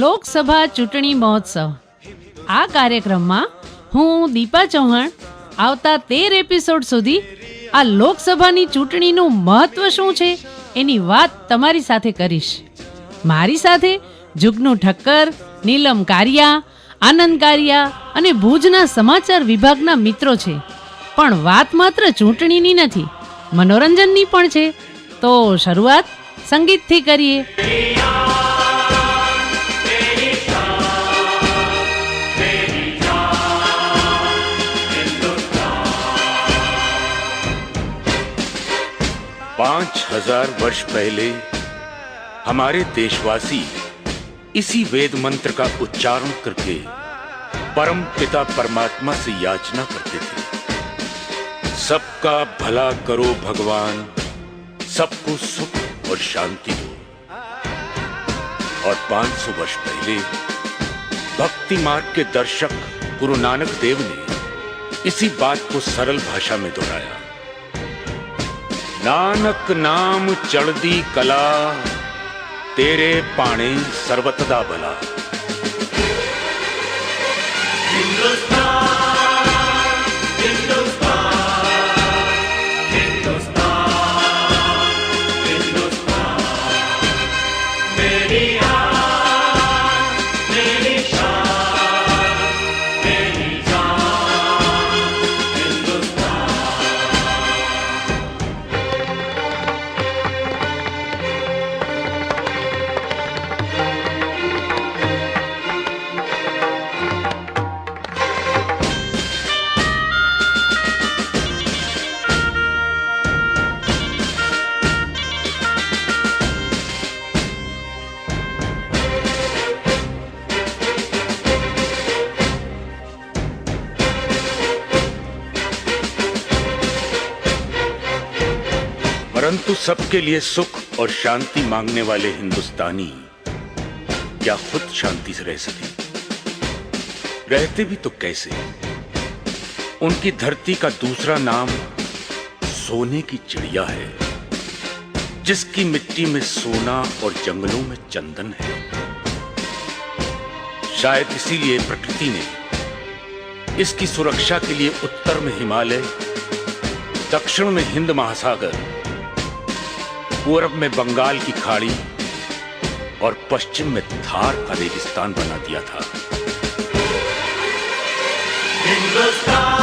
લોકસભા ચૂંટણી મહોત્સવ. આ કાર્યક્રમમાં હું, દીપા ચૌહાણ, આવતા તેર એપિસોડ સુધી આ લોકસભાની ચૂંટણીનું મહત્વ શું છે એની વાત તમારી સાથે કરીશ. મારી સાથે જુગનુ ઠક્કર, નીલમ કારિયા, આનંદ કારિયા અને ભુજના સમાચાર વિભાગના મિત્રો છે. પણ વાત માત્ર ચૂંટણીની નથી, મનોરંજનની પણ છે. તો શરૂઆત સંગીતથી કરીએ. पाँच हज़ार वर्ष पहले हमारे देशवासी इसी वेद मंत्र का उच्चारण करके परम पिता परमात्मा से याचना करते थे। सबका भला करो भगवान, सबको सुख और शांति दो। और 500 वर्ष पहले भक्ति मार्ग के दर्शक गुरु नानक देव ने इसी बात को सरल भाषा में दोहराया। ਨਾਨਕ ਨਾਮ ਚੜਦੀ ਕਲਾ ਤੇਰੇ ਪਾਣੇ ਸਰਬਤ ਦਾ ਭਲਾ। परंतु सबके लिए सुख और शांति मांगने वाले हिंदुस्तानी क्या खुद शांति से रह सके? रहते भी तो कैसे? उनकी धरती का दूसरा नाम सोने की चिड़िया है, जिसकी मिट्टी में सोना और जंगलों में चंदन है। शायद इसीलिए प्रकृति ने इसकी सुरक्षा के लिए उत्तर में हिमालय, दक्षिण में हिंद महासागर पूर्व में बंगाल की खाड़ी और पश्चिम में थार का रेगिस्तान बना दिया था फिर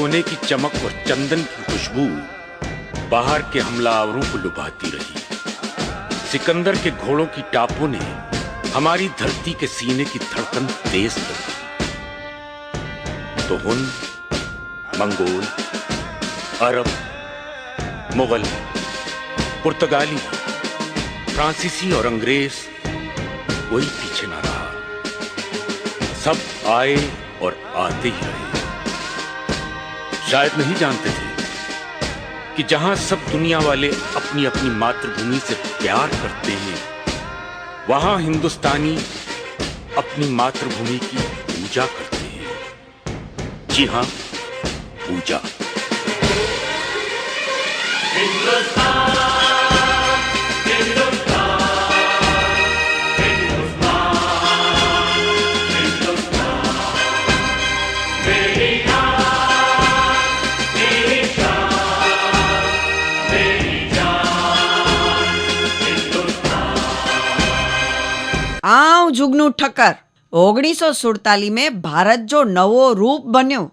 सोने की चमक और चंदन की खुशबू बाहर के हमलावरों को लुभाती रही। सिकंदर के घोड़ों की टापों ने हमारी धरती के सीने की धड़कन तेज कर दी। तो हुन मंगोल, अरब, मुगल, पुर्तगाली, फ्रांसीसी और अंग्रेज़, कोई पीछे ना रहा। सब आए और आते ही रहे। शायद नहीं जानते थे कि जहाँ सब दुनिया वाले अपनी अपनी मातृभूमि से प्यार करते हैं, वहाँ हिंदुस्तानी अपनी मातृभूमि की पूजा करते हैं। जी हाँ, पूजा। માનવ જુગનું ઠક્કર. ઓગણીસો સુડતાલીસમાં ભારત જો નવો રૂપ બન્યો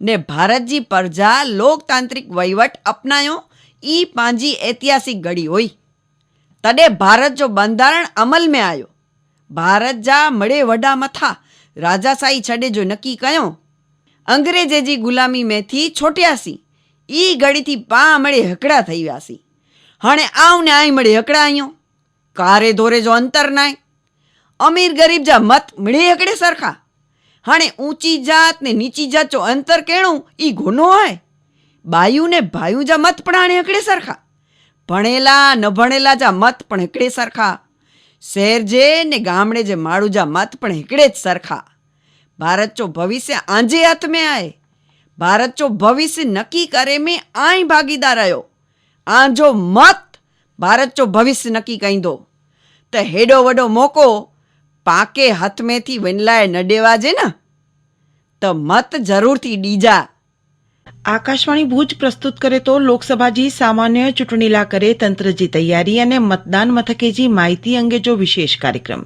ને ભારતજી પ્રજા લોકતાંત્રિક વહીવટ અપનાયો, ઈ પાંજી ઐતિહાસિક ઘડી હોય. તડે ભારત જો બંધારણ અમલ મેં આવ્યો ભારત જા મળે વડા મથા, રાજાશાહી છડે જો નક્કી કયો. અંગ્રેજેજી ગુલામી મેથી છોટ્યાસી, ઈ ગળીથી પા મળે હકડા થઈ વ્યાસી હણે આવ ને આય મળે હકડા આયો. કારે ધોરે જો અંતર નાય અમીર ગરીબ જા મત મળે એકડે સરખા. હાણે ઊંચી જાત ને નીચી જાત જો અંતર કેણું, ઈ ગુનો હોય. બાયું ને ભાયું જા મત પણ આણે એકડે સરખા. ભણેલા ન ભણેલા જા મત પણ એકડે સરખા. શહેર જે ને ગામડે જે માળું જા મત પણ એકડે જ સરખા. ભારત ચો ભવિષ્ય આંજે હાથ મેં આય. ભારત ચો ભવિષ્ય નક્કી કરે મેં આય ભાગીદાર આયો. આંજો મત ભારત ચો ભવિષ્ય નક્કી કહી દો તો હેડો વડો મોકો પાકે હથમેથી વેનલાએ નડેવા જે ને, તો મત જરૂરથી ડીજા. આકાશવાણી ભુજ પ્રસ્તુત કરે તો લોકસભાજી સામાન્ય ચૂંટણીલા કરે તંત્રજી તૈયારી અને મતદાન મથકેજી માહિતી અંગે જો વિશેષ કાર્યક્રમ.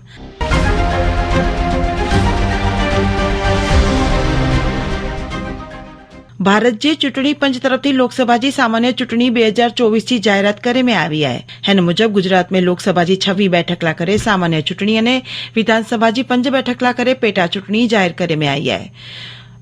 ભારત જે ચૂંટણી પંચ તરફથી લોકસભાજી સામાન્ય ચૂંટણી બે હજાર ચોવીસની જાહેરાત કરે મેં આવી આય. એન મુજબ ગુજરાત મેં લોકસભાજી છવ્વીસ બેઠક લા કરે સામાન્ય ચૂંટણી અને વિધાનસભાજી પંચ બેઠક લા કરે પેટા ચૂંટણી જાહેર કરે મેં आई है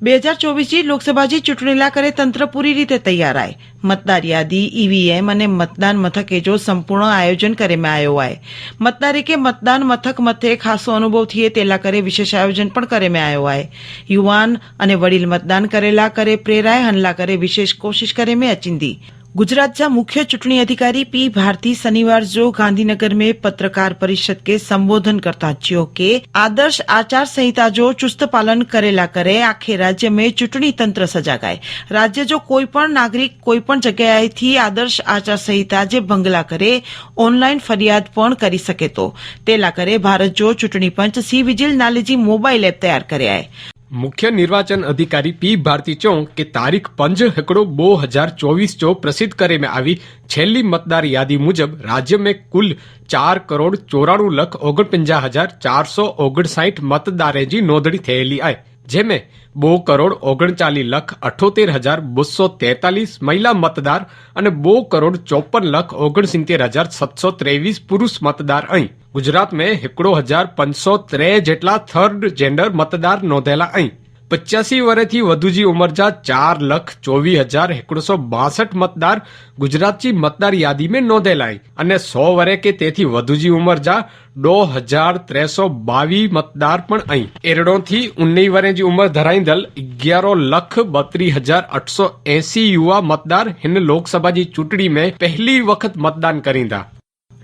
બે હજાર ચોવીસની લોકસભાજી ચૂંટણીલા કરે તંત્ર પૂરી રીતે તૈયાર આય. મતદાર યાદી ઈવીએમ અને મતદાન મથકે જો સંપૂર્ણ આયોજન કરેમાં આવ્યો આય. મતદારે કે મતદાન મથક મથે ખાસો અનુભવ થયે તેલા કરે વિશેષ આયોજન પણ કરેમાં આવ્યો આય. યુવાન અને વડીલ મતદાન કરેલા કરે પ્રેરાય હનલા કરે વિશેષ કોશિશ કરે મેં અચિંદી गुजरात मुख्य चूंटी अधिकारी पी भारती शनिवार जो गांधीनगर में पत्रकार परिषद के संबोधन करता जो के आदर्श आचार संहिता जो चुस्त पालन करेला करे आखे राज्य में चूंटी तंत्र सजा गाय राज्य जो कोई पण नागरिक, कोई पण जगह थी, आदर्श आचार संहिता जे भंगला करे, ऑनलाइन फरियाद पण करी सके तो। तेला करे भारत जो चूंटी पंच सी विजिल नाले जी मोबाइल एप तैयार करे आए। મુખ્ય નિર્વાચન અધિકારી પી. ભારતી ચોક કે તારીખ પંજ હેકડો બો હજાર ચોવીस ચો પ્રસિદ્ધ કરે મેં આવી છેલ્લી મતદાર યાદી મુજબ રાજ્ય મેં કુલ ચાર કરોડ ચોરાણું લખ ઓગણપંજા હજાર ચારસો ઓગણસાઠ મતદારે જી નોંધણી થયેલી આય. જેમે બો કરોડ ઓગણચાલીસ લાખ અઠોતેર હજાર બસો તેતાલીસ મહિલા મતદાર અને બો કરોડ ચોપન લાખ ઓગણસિત્તેર હજાર સાતસો ત્રેવીસ પુરુષ મતદાર અહીં. ગુજરાત મેં એકડો હજાર પાંચસો ત્રે જેટલા થર્ડ જેન્ડર મતદાર નોંધેલા અહીં. પચાસી વર્ષથી વધુજી ઉંમર જા ચાર લાખ ચોવીસ હજાર એકસો બાસઠ મતદાર ગુજરાતની મતદાર યાદી में નોંધેલા અહીં અને સો વરે કે તેથી વધુજી ઉંમર જા દો હજાર ત્રેસો બાવીસ મતદાર પણ અહીં. એરડોથી ઉન્નઈ વરેજી ઉંમર ધરાઈંદલ અગિયારો લખ બત્રીસ હજાર આઠસો એસી યુવા મતદાર હિન લોકસભાજી ચૂંટણી में પહેલી વખત મતદાન કરીંદા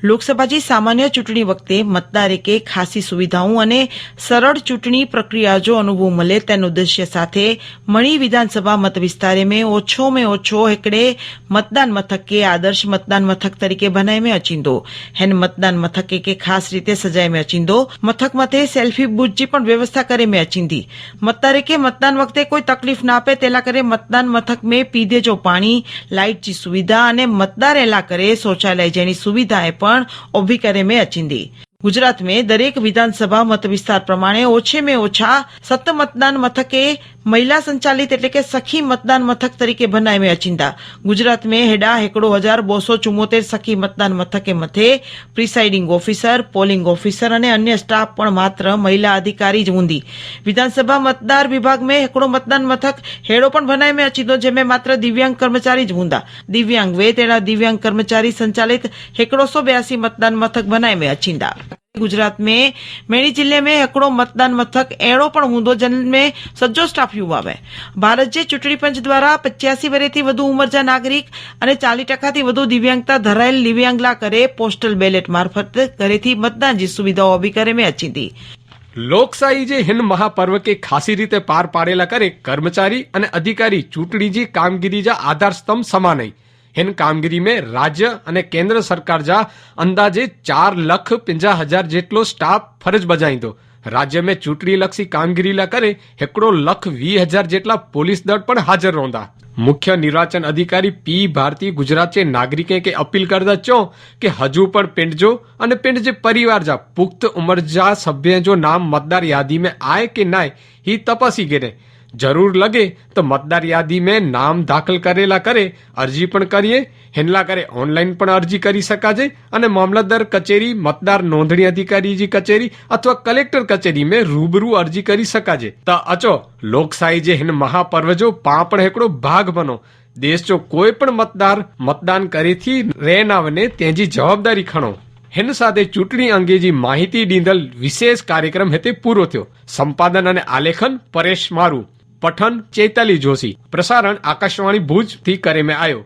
લોકસભાજી સામાન્ય ચૂંટણી વખતે મતદારે કે ખાસી સુવિધાઓ અને સરળ ચૂંટણી પ્રક્રિયા જો અનુભવ મળે તેનો ઉદ્દેશ્ય સાથે મણી વિધાનસભા મત વિસ્તારે में ઓછો में ઓછો હિકડે મતદાન મથક કે આદર્શ મતદાન મથક તરીકે બનાય में અચીંદો હેન મતદાન મથકે કે ખાસ રીતે સજાય में અચીંદો મથક મથે સેલ્ફી બૂથજી પણ વ્યવસ્થા કરે में અચીંદી મતદારે કે મતદાન વખતે કોઈ તકલીફ ના આપે તેલા કરે મતદાન મથક में પીધે જો પાણી લાઇટજી સુવિધા અને મતદાર એલા કરે શૌચાલય જેની સુવિધાએ પણ ઉભી કરે में અચીંદી ગુજરાત में દરેક વિધાનસભા મત વિસ્તાર પ્રમાણે ઓછે में ઓછા સત મતદાન મથકે મહિલા સંચાલિત એટલે કે સખી મતદાન મથક તરીકે બનાય में અચીંદા ગુજરાત में હેડા હેકડો હજાર બોસો ચુમ્મોતેર સખી મતદાન મથકે મથે પ્રિસાઇડિંગ ઓફિસર પોલિંગ ઓફિસર અને અન્ય સ્ટાફ પણ માત્ર મહિલા અધિકારી જ ઊંધી વિધાનસભા મતદાર વિભાગ में હેકડો મતદાન મથક હેડો પણ બનાય में અચીંદો જેમે માત્ર દિવ્યાંગ કર્મચારી જ ઊંધા દિવ્યાંગ વે તેડા દિવ્યાંગ કર્મચારી સંચાલિત હેકડો સો બ્યાસી मतदान मथक बनाए में अचींदा गुजरात में मेणी जिले में हिकिड़ो मतदान मथक अहिड़ो પણ हूंदो जिनमें सॼो स्टाफ युवा है ભારત જે ચૂંટણી પંચ દ્વારા પચ્યાસી વર્ષથી વધુ ઉંમરજા નાગરિક અને ચાલીસ ટકાથી વધુ દિવ્યાંગતા ધરાયેલ દિવ્યાંગલા કરે પોસ્ટલ બેલેટ મારફત ઘરેથી મતદાન જે સુવિધાઓ ઊભી કરે મેં અચીંદી લોકશાહી જે હિન્દ મહાપર્વ કે ખાસી રીતે પાર પાડેલા કરે કર્મચારી અને અધિકારી ચૂંટણી જી કામગીરી જા આધાર સ્તંભ સમાન इन કામગીરી મેં રાજ્ય અને કેન્દ્ર સરકાર જા અંદાજે ચાર લખ પંજા હજાર જેટલો સ્ટાફ ફરજ બજાઈંદો રાજ્ય મેં ચૂંટણી લક્ષી કામગીરી લા કરે, હેકડો લખ વી હજાર જેટલા પોલીસ દળ પણ હાજર રોંદા મુખ્ય નિર્વાચન અધિકારી પી ભારતી ગુજરાતે નાગરિકે કે અપીલ કરતા ચો કે હજુ પણ પિંડ જો અને પિંડ જે પરિવાર જા, પુખ્ત ઉંમર જા સભ્ય જો નામ મતદાર યાદી મેં આય કે નાય હી તપાસી કરે જરૂર લગે તો મતદાર યાદી મેં નામ દાખલ કરેલા કરે, અરજી પણ કરીએ. હેનલા કરે ઓનલાઈન પણ અરજી કરી શકાશે અને મામલતદાર કચેરી, મતદાર નોંધણી અધિકારીજી કચેરી અથવા કલેક્ટર કચેરી મેં રૂબરૂ અરજી કરી શકાશે તો અચો, લોકશાહી જે હિન મહાપર્વ જો પાપણ હેકડો ભાગ બનો. દેશ જો કોઈ પણ મતદાર મતદાન કરેથી રે ના વને તેજી જવાબદારી ખણો. હિન સાથે ચૂંટણી અંગેજી માહિતી ડીંદલ વિશેષ કાર્યક્રમ હેતે પૂરો થયો. સંપાદન અને આલેખન પરેશ મારુ. પઠન ચેતાલી જોશી. પ્રસારણ આકાશવાણી ભુજથી કરે મેં આયો.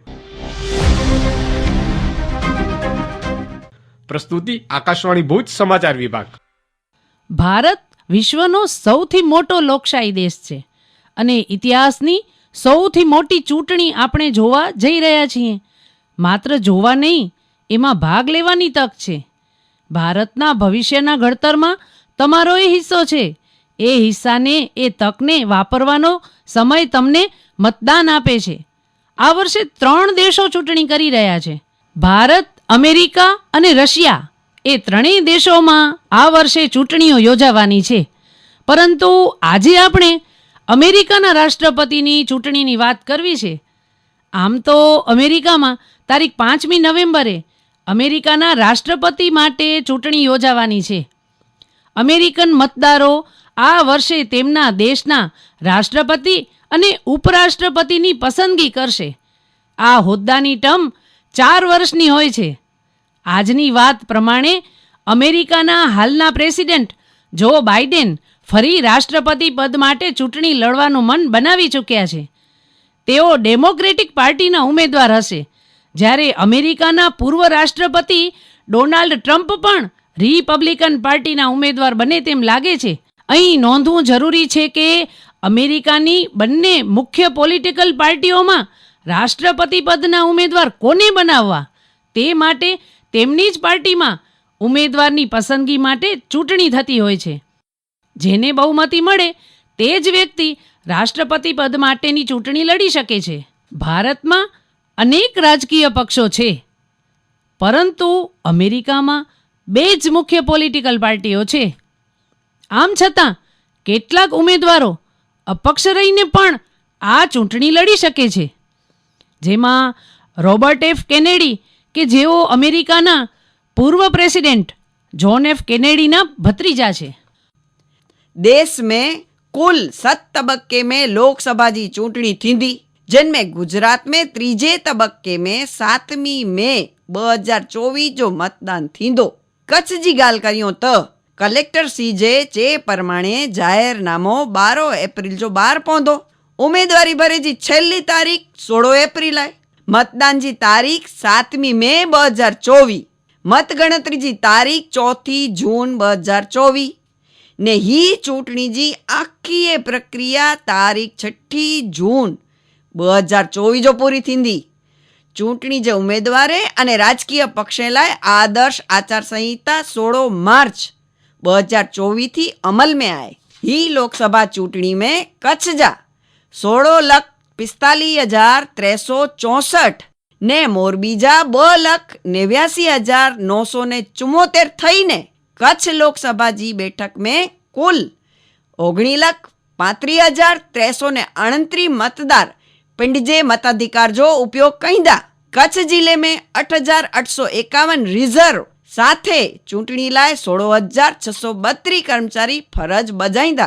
પ્રસ્તુતિ આકાશવાણી ભુજ સમાચાર વિભાગ. ભારત વિશ્વનો સૌથી મોટો લોકશાહી દેશ છે અને ઇતિહાસની સૌથી મોટી ચૂંટણી આપણે જોવા જઈ રહ્યા છીએ. માત્ર જોવા નહીં, એમાં ભાગ લેવાની તક છે. ભારતના ભવિષ્યના ઘડતરમાં તમારો એ હિસ્સો છે એ હિસ્સાને, એ તકને વાપરવાનો સમય તમને મતદાન આપે છે. આ વર્ષે ત્રણ દેશો ચૂંટણી કરી રહ્યા છે. ભારત, અમેરિકા અને રશિયા એ ત્રણેય દેશોમાં આ વર્ષે ચૂંટણીઓ યોજાવાની છે. પરંતુ આજે આપણે અમેરિકાના રાષ્ટ્રપતિની ચૂંટણીની વાત કરવી છે. આમ તો અમેરિકામાં તારીખ પાંચમી નવેમ્બરે અમેરિકાના રાષ્ટ્રપતિ માટે ચૂંટણી યોજાવાની છે. અમેરિકન મતદારો આ વર્ષે તેમના દેશના રાષ્ટ્રપતિ અને ઉપરાષ્ટ્રપતિની પસંદગી કરશે. આ હોદ્દાની ટર્મ ચાર વર્ષની હોય છે. આજની વાત પ્રમાણે અમેરિકાના હાલના પ્રેસિડેન્ટ જો બાઇડેન ફરી રાષ્ટ્રપતિ પદ માટે ચૂંટણી લડવાનું મન બનાવી ચૂક્યા છે. તેઓ ડેમોક્રેટિક પાર્ટીના ઉમેદવાર હશે. જ્યારે અમેરિકાના પૂર્વ રાષ્ટ્રપતિ ડોનાલ્ડ ટ્રમ્પ પણ રિપબ્લિકન પાર્ટીના ઉમેદવાર બને તેમ લાગે છે. અહીં નોંધવું જરૂરી છે કે અમેરિકાની બંને મુખ્ય પોલિટિકલ પાર્ટીઓમાં રાષ્ટ્રપતિ પદના ઉમેદવાર કોને બનાવવા? તે માટે તેમની જ પાર્ટીમાં ઉમેદવારની પસંદગી માટે ચૂંટણી થતી હોય છે. જેને બહુમતી મળે તે જ વ્યક્તિ રાષ્ટ્રપતિ પદ માટેની ચૂંટણી લડી શકે છે. ભારતમાં અનેક રાજકીય પક્ષો છે. પરંતુ અમેરિકામાં બે જ મુખ્ય પોલિટિકલ પાર્ટીઓ છે. આમ છતાં કેટલાક ઉમેદવારો અપક્ષ રહીને પણ આ ચૂંટણી લડી શકે છે જેમાં રોબર્ટ એફ કેનેડી કે જેઓ અમેરિકાના પૂર્વ પ્રેસિડેન્ટ જ્હોન એફ કેનેડીના ભત્રીજા છે देश में कुल सत तबक्के में लोकसभा जी चूंटणी थींदी जिनमें गुजरात में त्रीजे तबक्के में सातमी में ॿ हज़ार चोवीह जो मतदान थींदो कच्छ जी ॻाल्हि करियूं त કલેક્ટરશ્રી જે છે પ્રમાણે જાહેરનામો બારો એપ્રિલ જો બહાર પહોંચો ઉમેદવારી ભરેજી છેલ્લી તારીખ સોળો એપ્રિલ આય મતદાનજી તારીખ સાતમી મે બે હજાર ચોવીસ. મતગણતરીજી તારીખ ચોથી જૂન બે હજાર ચોવીસ. ને હી ચૂંટણીજી આખી એ પ્રક્રિયા તારીખ છઠ્ઠી જૂન બે હજાર ચોવીસ જો પૂરી થીંદી ચૂંટણી જે ઉમેદવારે અને રાજકીય પક્ષે લાય આદર્શ આચારસંહિતા સોળો માર્ચ मार्च ॿ हज़ार चोवीह थी अमल में आहे ही लोकसभा चूंटणी में कच्छ जा सोलह लख પિસ્તાલીસ હજાર ત્રેસો ચોસઠ ને મોરબી જા બ લખ નેવ્યાસી હજાર નવસો ને ચુમ્મોતેર થઈને કચ્છ લોકસભા જી બેઠક में कुल ओगणी लख પાંત્રીસ હજાર ત્રેસો ને અણત્રીસ मतदार पिंड जे मताधिकार जो उपयोग कईंदा कच्छ जिले में अठ हज़ार अठ सौ एकावन रिजर्व સાથે ચૂંટણી લાइ સોળો હજાર છસો બત્રીસ કર્મચારી ફરજ બજાઈંदा